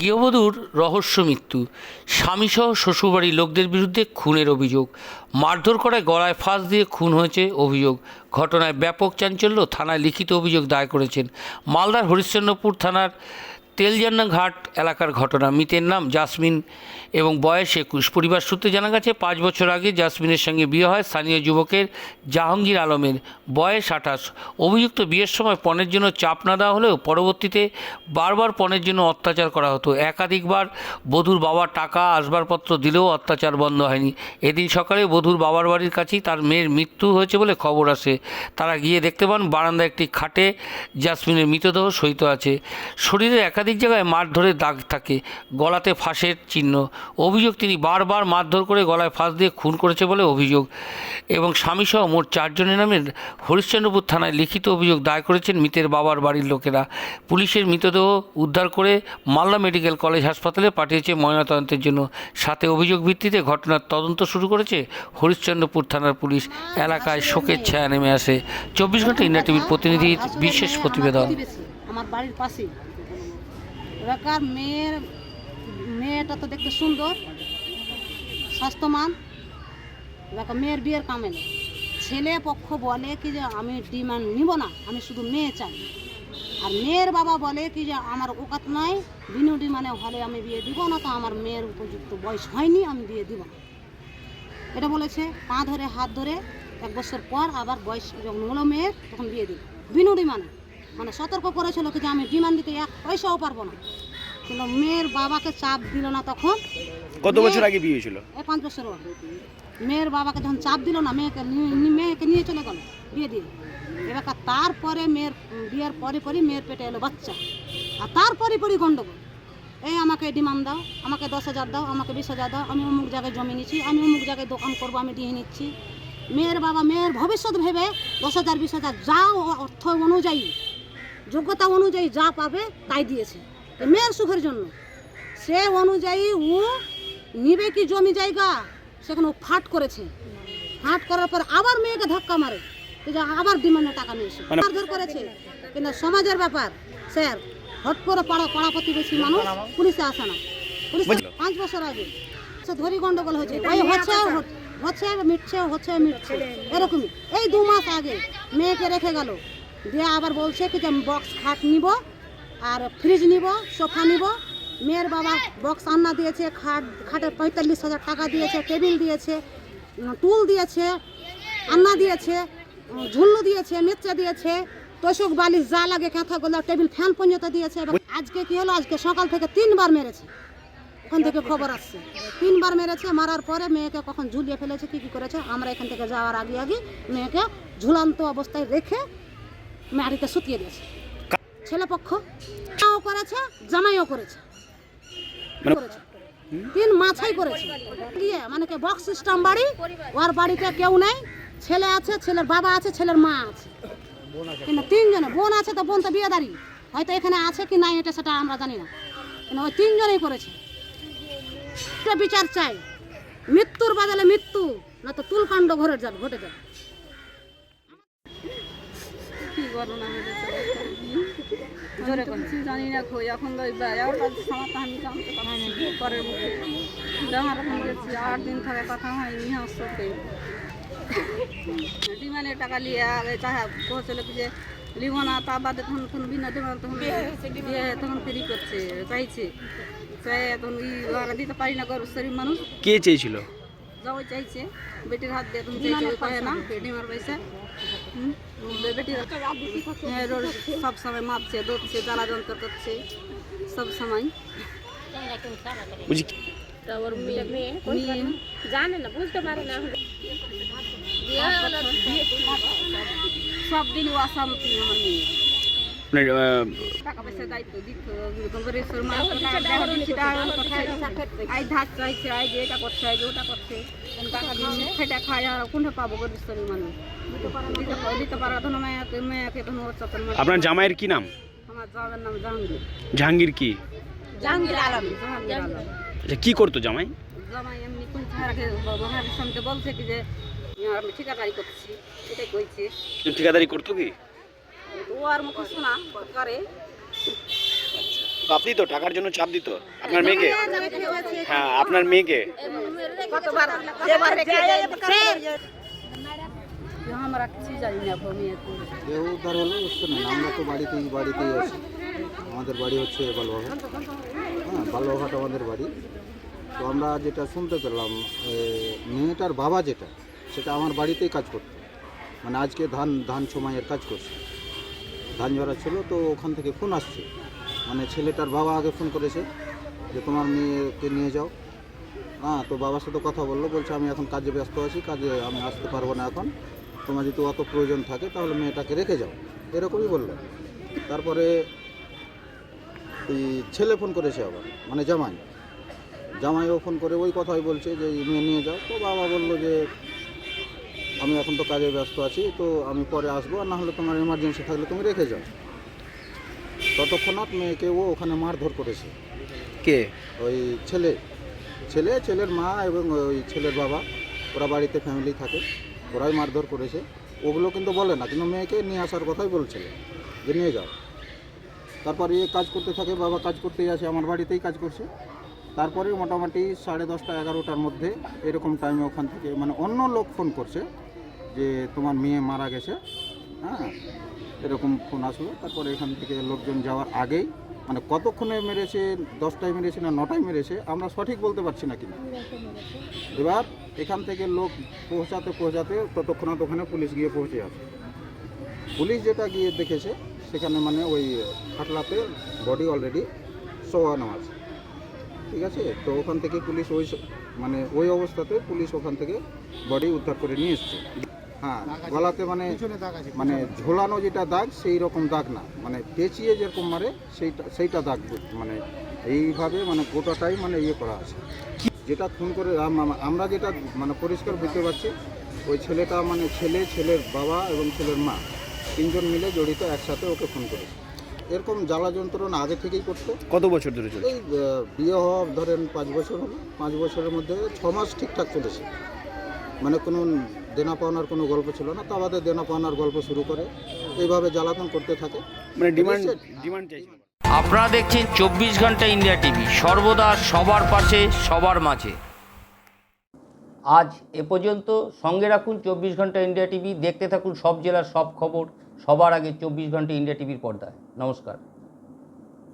গৃহবধূর রহস্য মৃত্যু। স্বামীসহ শ্বশুরবাড়ির লোকদের বিরুদ্ধে খুনের অভিযোগ। মারধর করায় গলায় ফাঁস দিয়ে খুন হয়েছে অভিযোগ। ঘটনায় ব্যাপক চাঞ্চল্য থানায় লিখিত অভিযোগ দায়ের করেছেন মালদার হরিশ্চন্দ্রপুর থানার তেলজান্না ঘাট এলাকার ঘটনা, মৃতের নাম জাসমিন এবং বয়স একুশ। পরিবার সূত্রে জানা গেছে, পাঁচ বছর আগে জাসমিনের সঙ্গে বিয়ে হয় স্থানীয় যুবকের জাহাঙ্গীর আলমের। বয়স আঠাশ। অভিযুক্ত বিয়ের সময় পণের জন্য চাপ না দেওয়া হলেও পরবর্তীতে বারবার পণের জন্য অত্যাচার করা হতো। একাধিকবার বধূর বাবা টাকা আসবাবপত্র দিলেও অত্যাচার বন্ধ হয়নি। এদিন সকালে বধূর বাবার বাড়ির কাছেই তার মেয়ের মৃত্যু হয়েছে বলে খবর আসে। তারা গিয়ে দেখতে পান, বারান্দায় একটি খাটে জাসমিনের মৃতদেহ সহিত আছে। শরীরে একাধিক জায়গায় মারধরের দাগ থাকে, গলাতে ফাঁসের চিহ্ন। অভিযোগ তিনি বারবার মারধর করে গলায় ফাঁস দিয়ে খুন করেছে বলে অভিযোগ। এবং স্বামীসহ মোট চারজনের নামে হরিশ্চন্দ্রপুর থানায় লিখিত অভিযোগ দায়ের করেছেন মৃতের বাবার বাড়ির লোকেরা। পুলিশের মৃতদেহ উদ্ধার করে মালদা মেডিকেল কলেজ হাসপাতালে পাঠিয়েছে ময়নাতদন্তের জন্য। সাথে অভিযোগ ভিত্তিতে ঘটনার তদন্ত শুরু করেছে হরিশ্চন্দ্রপুর থানার পুলিশ। এলাকায় শোকের ছায়া নেমে আসে। চব্বিশ ঘণ্টা ইন্ডিয়া টিভির প্রতিনিধির বিশেষ প্রতিবেদন। আমার বাড়ির পাশে এলাকার মেয়ের, মেয়েটা তো দেখতে সুন্দর স্বাস্থ্যমান এলাকা মেয়ের বিয়ের কামে নেই। ছেলে পক্ষ বলে কি যে, আমি ডিমান্ড নিব না, আমি শুধু মেয়ে চাই। আর মেয়ের বাবা বলে কি যে, আমার ওকাত নাই, বিনু ডিমান্ডে হলে আমি বিয়ে দিব না, তো আমার মেয়ের উপযুক্ত বয়স হয়নি, আমি বিয়ে দিব না। এটা বলেছে পা ধরে, হাত ধরে। এক বছর পর আবার বয়স যখন হলো মেয়ের, তখন বিয়ে দিল। বিনু ডিমান্ডে। মানে সতর্ক করেছিল কি যে আমি ডিমান্ড দিতে এক পয়সাও পারব না। কিন্তু মেয়ের বাবাকে চাপ দিল না তখন। কত বছর আগে বিয়ে হয়েছিল? পাঁচ বছর। মেয়ের বাবাকে যখন চাপ দিল না মেয়েকে মেয়েকে নিয়ে চলে গেল বিয়ে দিয়ে। এবার তারপরে মেয়ের বিয়ের পরে পরে মেয়ের পেটে এলো বাচ্চা। আর তারপরে পরে গন্ডগোল। এই আমাকে ডিমান্ড দাও আমাকে দশ হাজার দাও আমাকে বিশ হাজার দাও আমি অমুক জায়গায় জমি নিচ্ছি আমি অমুক জায়গায় দোকান করব আমি দিয়ে নিচ্ছি। মেয়ের বাবা মেয়ের ভবিষ্যৎ ভেবে দশ হাজার বিশ হাজার যা অর্থ অনুযায়ী যোগ্যতা অনুযায়ী যা পাবে তাই দিয়েছে। মেয়ের সুখের জন্য। সে অনুযায়ী ও নিবে কি জমি জায়গা সেখানে ও ফাট করেছে। ফাট করার পর আবার মেয়েকে ধাক্কা মারে। আবার ডিমান্ডে টাকা নিয়েছে মানে- মারধর করেছে। কিন্তু সমাজের ব্যাপার স্যার হট করে পাড়া পাড়া প্রতিবেশী মানুষ পুলিশে আসে না। পুলিশ পাঁচ বছর আগে সে ধরি গন্ডগোল হয়েছে। ওই হচ্ছে, হচ্ছে মিটছে হচ্ছে মিটছে। এরকমই। এই দু মাস আগে মেয়েকে রেখে গেল। দিয়ে আবার বলছে কি যে বক্স খাট নিব, আর ফ্রিজ নিব সোফা নিব। মেয়ের বাবা বক্স আন্না দিয়েছে, খাট, খাটের পঁয়তাল্লিশ হাজার টাকা দিয়েছে টেবিল দিয়েছে টুল দিয়েছে আন্না দিয়েছে ঝুল্লু দিয়েছে মেচা দিয়েছে, তোষক বালিশ যা লাগে কাঁথা গোলা টেবিল ফ্যান পর্যন্ত দিয়েছে। আজকে কি হলো? আজকে সকাল থেকে তিনবার মেরেছে। ওখান থেকে খবর আসছে। তিনবার মেরেছে, মারার পরে মেয়েকে কখন ঝুলিয়ে ফেলেছে, কি কি করেছে? আমরা এখান থেকে যাওয়ার আগে আগে মেয়েকে ঝুলন্ত অবস্থায় রেখে মাটিতে শুকিয়ে দিয়েছে। ছেলে পক্ষ করেছে জামাইও করেছে। মানে- করেছে। তিন মাছাই করেছে। গিয়ে মানে কি বক্স সিস্টেম বাড়ি ওর বাড়িতে কেউ নেই ছেলে আছে ছেলের বাবা আছে ছেলের মা আছে। কিন্তু তিনজনে বোন আছে তো বোন তো বিয়েদারি। হয়তো এখানে আছে কি নাই এটা সেটা আমরা জানি না। কিন্তু ওই তিনজনেই করেছে। বিচার চাই। মৃত্যুর বদলে মৃত্যু না তো তুলকাণ্ড ঘরে যাবে ঘটে যাবে। কি ঘটনা ঘটেছে। জোরে করছি জানি না কই এখন তো এবার কাছে সামাতে আমি জানতে পারছি না। পরের মুখে জামার এখন গেছি আট দিন থাকে কথা হয়নি হাসতে ডিমান্ডের টাকা নিয়ে আগে চাহা পৌঁছলে যে লিব না তা বাদে তখন তখন বিনা ডিমান্ড তখন বিয়ে তখন ফেরি করছে চাইছে চাই তখন ওরা দিতে পারি না গরু শরীর মানুষ। কে চেয়েছিল? চাইছে বেটির হাত দিয়ে তুমি চাইছে না ডিমার পয়সা হুম, বেটির হ্যাঁ, রোজ সব সময় মাপছে দোচ্ছে জ্বালা যন্ত্র করছে সব সময়। বুঝি তারপর মেয়ে মেয়ে জানে না বুঝতে পারে না। সব দিন ও অশান্তি আমার মেয়ে। আপনার খায় কোনটা পাবো মানুষ দিতে পারে মেয়েকে মেয়েকে আপনার জামাইয়ের কি নাম? আমার নাম জাহাঙ্গীর জাহাঙ্গীর কি? জাহাঙ্গীর আলম জাহাঙ্গীর আলম আচ্ছা কি করতো জামাই? জামাই এমনি কোন ছাড়াকে বলছে কি যে আমি ঠিকাদারি করছি। এটাই কইছে। ঠিকাদারি করতো কি? ও আর করে আপনি তো টাকার জন্য চাপ দিত আপনার মেয়েকে? হ্যাঁ আপনার মেয়েকে? আমরা কিছু জানি না উদ্ধার হলো আমরা তো বাড়িতেই বাড়িতেই আছি। আমাদের বাড়ি হচ্ছে বালুয়াঘাট। হ্যাঁ বালুয়াঘাট আমাদের বাড়ি। তো আমরা যেটা শুনতে পেলাম মেয়েটার বাবা যেটা সেটা আমার বাড়িতেই কাজ করতো। মানে আজকে ধান ধান সময়ের কাজ করছে। ধান ঝরা ছিল, তো ওখান থেকে ফোন আসছে। মানে ছেলেটার বাবা আগে ফোন করেছে যে, তোমার মেয়েকে নিয়ে যাও। হ্যাঁ তো বাবার সাথে কথা বলল, বলছে, আমি এখন কাজে ব্যস্ত আছি, কাজে আমি আসতে পারব না এখন। তোমার যদি অত প্রয়োজন থাকে, তাহলে মেয়েটাকে রেখে যাও। এরকমই বলল। তারপরে এই ছেলে ফোন করেছে আবার মানে জামাই। জামাইও ফোন করে ওই কথাই বলছে যে মেয়ে নিয়ে যাও। তো বাবা বলল যে আমি এখন তো কাজে ব্যস্ত আছি তো আমি পরে আসব আর না হলে তোমার এমার্জেন্সি থাকলে তুমি রেখে যাও। ততক্ষণাৎ মেয়েকে ও ওখানে মারধর করেছে। কে? ওই ছেলে। ছেলে ছেলের মা এবং ওই ছেলের বাবা ওরা বাড়িতে ফ্যামিলি থাকে ওরাই মারধর করেছে। ওগুলো কিন্তু বলে না কিন্তু মেয়েকে নিয়ে আসার কথাই বলছিল যে নিয়ে যাও। তারপর এ কাজ করতে থাকে বাবা কাজ করতেই আসে আমার বাড়িতেই কাজ করছে। তারপরে মোটামুটি সাড়ে দশটা এগারোটার মধ্যে এরকম টাইমে ওখান থেকে মানে অন্য লোক ফোন করছে যে তোমার মেয়ে মারা গেছে হ্যাঁ এরকম ফোন আসলো। তারপরে এখান থেকে লোকজন যাওয়ার আগেই মানে কতক্ষণে মেরেছে, দশটায় মেরেছে না নটায় মেরেছে, আমরা সঠিক বলতে পারছি না কিন্তু এবার এখান থেকে লোক পৌঁছাতে পৌঁছাতে ততক্ষণাৎ ওখানে পুলিশ গিয়ে পৌঁছে আছে পুলিশ যেটা গিয়ে দেখেছে, সেখানে মানে ওই খাটলাতে বডি অলরেডি শোয়ানো আছে। ঠিক আছে? তো ওখান থেকে পুলিশ ওই মানে ওই অবস্থাতে পুলিশ ওখান থেকে বডি উদ্ধার করে নিয়ে এসছে। হ্যাঁ গলাতে মানে মানে ঝোলানো যেটা দাগ সেই রকম দাগ না। মানে পেঁচিয়ে যেরকম মারে সেইটা সেইটা দাগ মানে এইভাবে মানে গোটাটাই মানে ইয়ে করা আছে। যেটা খুন করে আম- আম- আমরা যেটা মানে পরিষ্কার বুঝতে পারছি ওই ছেলেটা মানে ছেলে ছেলের বাবা এবং ছেলের মা তিনজন মিলে জড়িত একসাথে ওকে খুন করেছে। এরকম জ্বালা যন্ত্রণা আগে থেকেই করতো। কত বছর ধরে চলছে? এই বিয়ে হওয়া ধরেন পাঁচ বছর হলো পাঁচ বছরের মধ্যে ছ মাস ঠিকঠাক চলেছে। মানে কোনো দেনা পাওনার কোনো গল্প ছিল না তা আমাদের দেনা পাওনার গল্প শুরু করে এইভাবে জ্বালাতন করতে থাকে। মানে ডিমান্ড ডিমান্ড আপনারা দেখছেন চব্বিশ ঘণ্টা ইন্ডিয়া টিভি সর্বদা সবার পাশে সবার মাঝে। আজ এ পর্যন্ত সঙ্গে রাখুন চব্বিশ ঘণ্টা ইন্ডিয়া টিভি দেখতে থাকুন সব জেলার সব খবর সবার আগে চব্বিশ ঘণ্টা ইন্ডিয়া টিভির পর্দায়। নমস্কার।